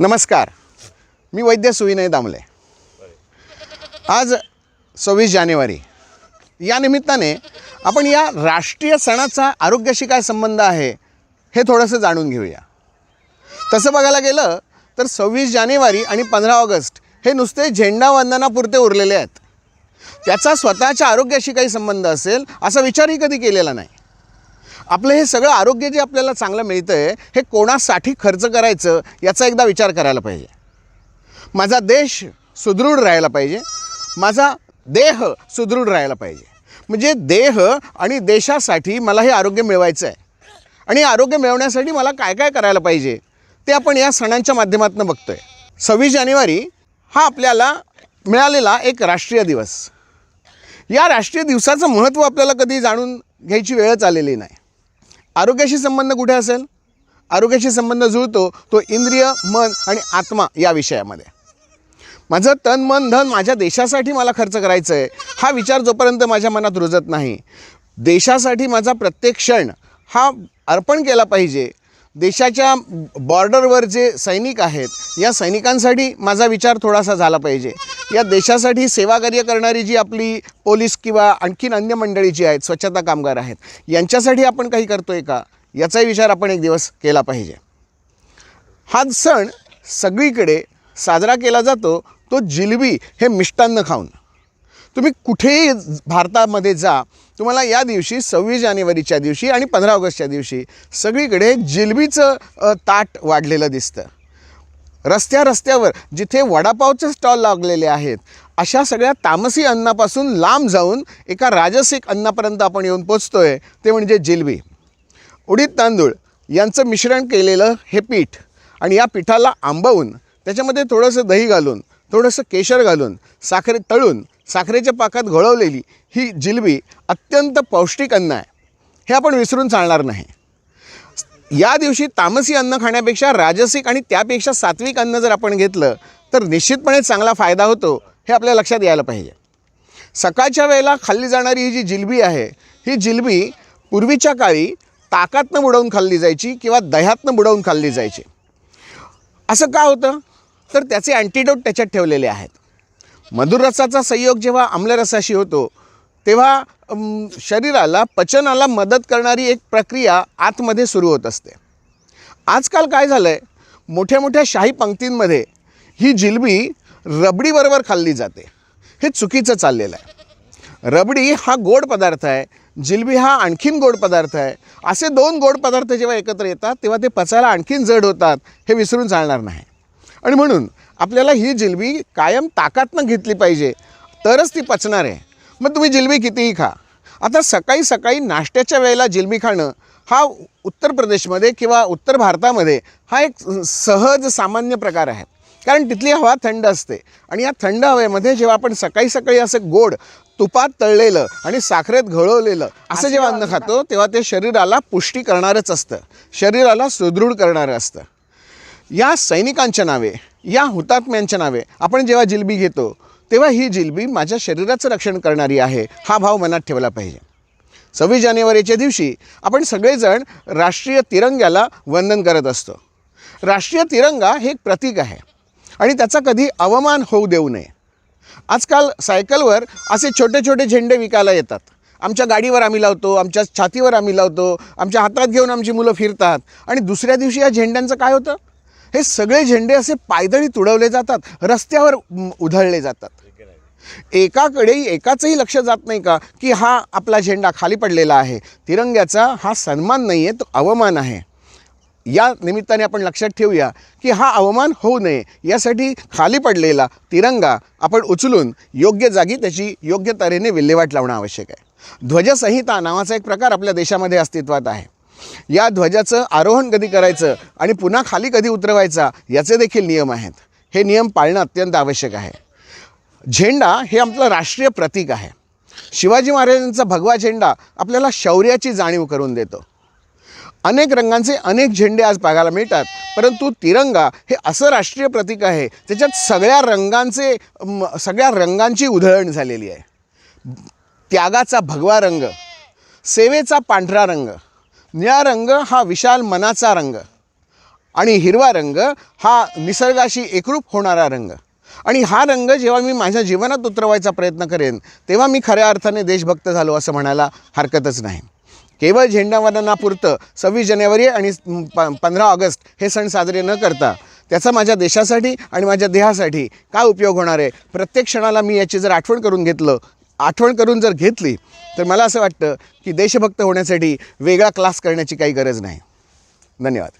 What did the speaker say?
नमस्कार. मी वैद्य सुविनय दामले. आज सव्वीस जानेवारी. या निमित्ताने आपण या राष्ट्रीय सणाचा आरोग्याशी काय संबंध आहे हे थोडंसं जाणून घेऊया. तसं बघायला गेलं तर सव्वीस जानेवारी आणि पंधरा ऑगस्ट हे नुसते झेंडा वंदनापुरते उरलेले आहेत. त्याचा स्वतःच्या आरोग्याशी काही संबंध असेल असा विचारही कधी केलेला नाही. आपलं हे सगळं आरोग्य जे आपल्याला चांगलं मिळतं आहे हे कोणासाठी खर्च करायचं याचा एकदा विचार करायला पाहिजे. माझा देश सुदृढ राहायला पाहिजे. माझा देह सुदृढ राहायला पाहिजे. म्हणजे देह आणि देशासाठी मला हे आरोग्य मिळवायचं आहे आणि आरोग्य मिळवण्यासाठी मला काय काय करायला पाहिजे ते आपण या सणांच्या माध्यमातून बघतो आहे सव्वीस जानेवारी हा आपल्याला मिळालेला एक राष्ट्रीय दिवस. या राष्ट्रीय दिवसाचं महत्त्व आपल्याला कधी जाणून घ्यायची वेळच आलेली नाही. आरोग्याशी संबंध कुठे असेल? आरोग्याशी संबंध जुळतो तो इंद्रिय मन आणि आत्मा या विषयामध्ये. माझं तन मन धन माझ्या देशासाठी मला खर्च करायचं आहे हा विचार जोपर्यंत माझ्या मनात रुजत नाही देशासाठी माझा प्रत्येक क्षण हा अर्पण केला पाहिजे देशाच्या बॉर्डरवर जे सैनिक आहेत या सैनिकांसाठी माझा विचार थोडासा झाला पाहिजे. या देशासाठी सेवाकार्य करणारी जी आपली पोलीस किंवा आणखीन अन्य मंडळी जी आहेत स्वच्छता कामगार आहेत यांच्यासाठी आपण काही करतो आहे का? याचाही विचार आपण एक दिवस केला पाहिजे. हा सण सगळीकडे साजरा केला जातो तो जिलबी हे मिष्टान्न खाऊन. तुम्ही कुठेही भारतामध्ये जा तुम्हाला या दिवशी सव्वीस जानेवारीच्या दिवशी आणि पंधरा ऑगस्टच्या दिवशी सगळीकडे जिलबीचं ताट वाढलेलं दिसतं. रस्त्या रस्त्यावर जिथे वडापावचे स्टॉल लागलेले आहेत अशा सगळ्या तामसी अन्नापासून लांब जाऊन एका राजसिक अन्नापर्यंत आपण येऊन पोचतो आहे ते म्हणजे जिलबी. उडीद तांदूळ यांचं मिश्रण केलेलं हे पीठ आणि या पिठाला आंबवून त्याच्यामध्ये थोडंसं दही घालून थोडंसं केशर घालून साखरे तळून साखरेच्या पाकात घोळवलेली ही जिलबी अत्यंत पौष्टिक अन्न आहे. हे आपण विसरून चालणार नाही. या दिवशी तामसी अन्न खाण्यापेक्षा राजसिक आणि त्यापेक्षा सात्विक अन्न जर आपण घेतलं तर निश्चितपणे चांगला फायदा होतो हे आपल्या लक्षात यायला पाहिजे. सकाळच्या वेळेला खाल्ली जाणारी ही जी जिलबी आहे ही जिलबी पूर्वीच्या काळी ताकातनं बुडवून खाल्ली जायची किंवा दह्यातनं बुडवून खाल्ली जायची. असं का होतं? तर त्याचे अँटीडोट त्याच्यात ठेवलेले आहेत. मधुरसाचा संयोग जेव्हा आम्लरसाशी होतो तेव्हा शरीराला पचनाला मदत करणारी एक प्रक्रिया आतमध्ये सुरू होत असते. आजकाल काय झालं आहे मोठ्या मोठ्या शाही पंक्तींमध्ये ही जिलबी रबडीबरोबर खाल्ली जाते. हे चुकीचं चाललेलं आहे. रबडी हा गोड पदार्थ आहे जिलबी हा आणखीन गोड पदार्थ आहे. असे दोन गोड पदार्थ जेव्हा एकत्र येतात तेव्हा ते पचायला आणखीन जड होतात हे विसरून चालणार नाही. आणि म्हणून आपल्याला ही जिलबी कायम ताकातनं घेतली पाहिजे. तरच ती पचणार आहे. मग तुम्ही जिलबी कितीही खा. आता सकाळी सकाळी नाश्त्याच्या वेळेला जिलबी खाणं हा उत्तर प्रदेशमध्ये किंवा उत्तर भारतामध्ये हा एक सहज सामान्य प्रकार आहे. कारण तिथली हवा थंड असते. आणि या थंड हवेमध्ये जेव्हा आपण सकाळी सकाळी असं गोड तुपात तळलेलं आणि साखरेत घळवलेलं असं जेव्हा अन्न खातो तेव्हा ते शरीराला पुष्टी करणारच असतं. शरीराला सुदृढ करणारं असतं. या सैनिकांच्या नावे या हुतात्म्यांच्या नावे आपण जेव्हा जिलबी घेतो तेव्हा ही जिलबी माझ्या शरीराचं रक्षण करणारी आहे हा भाव मनात ठेवला पाहिजे. सव्वीस जानेवारीच्या दिवशी आपण सगळेजण राष्ट्रीय तिरंग्याला वंदन करत असतो. राष्ट्रीय तिरंगा हे एक प्रतीक आहे आणि त्याचा कधी अवमान होऊ देऊ नये. आजकाल सायकलवर असे छोटे छोटे झेंडे विकायला येतात. आमच्या गाडीवर आम्ही लावतो आमच्या छातीवर आम्ही लावतो आमच्या हातात घेऊन आमची मुलं फिरतात आणि दुसऱ्या दिवशी या झेंड्यांचं काय होतं? हे सगळे झेंडे असे पायदळी तुडवले जातात रस्त्यावर उधळले जातात. एकाकडे एकाचंही लक्ष जात नाही का की हा आपला झेंडा खाली पडलेला आहे. तिरंग्याचा हा सन्मान नाही आहे तो अवमान आहे. या निमित्ताने आपण लक्षात ठेवूया की हा अवमान होऊ नये. यासाठी खाली पडलेला तिरंगा आपण उचलून योग्य जागी त्याची योग्य तऱ्हेने विल्हेवाट लावणं आवश्यक आहे. ध्वजसंहिता नावाचा एक प्रकार आपल्या देशामध्ये अस्तित्वात आहे. या ध्वजाचं आरोहण कधी करायचं आणि पुन्हा खाली कधी उतरवायचा याचे देखील नियम आहेत. हे नियम पाळणं अत्यंत आवश्यक आहे. झेंडा हे आपलं राष्ट्रीय प्रतीक आहे. शिवाजी महाराजांचा भगवा झेंडा आपल्याला शौर्याची जाणीव करून देतो. अनेक रंगांचे अनेक झेंडे आज पाहायला मिळतात परंतु तिरंगा हे असं राष्ट्रीय प्रतीक आहे त्याच्यात सगळ्या रंगांचे सगळ्या रंगांची उधळण झालेली आहे. त्यागाचा भगवा रंग सेवेचा पांढरा रंग निळा रंग हा विशाल मनाचा रंग. आणि हिरवा रंग हा निसर्गाशी एकरूप होणारा रंग. आणि हा रंग जेव्हा मी माझ्या जीवनात उतरवायचा प्रयत्न करेन तेव्हा मी खऱ्या अर्थाने देशभक्त झालो असं म्हणायला हरकतच नाही. केवळ झेंडावंदनापुरतं सव्वीस जानेवारी आणि प पंधरा ऑगस्ट हे सण साजरे न करता त्याचा माझ्या देशासाठी आणि माझ्या देहासाठी काय उपयोग होणार आहे? प्रत्येक क्षणाला मी याची जर आठवण करून घेतलं आठवण करून जर घेतली तर मला असं वाटतं की देशभक्त होण्यासाठी वेगळा क्लास करण्याची काही गरज नाही. धन्यवाद.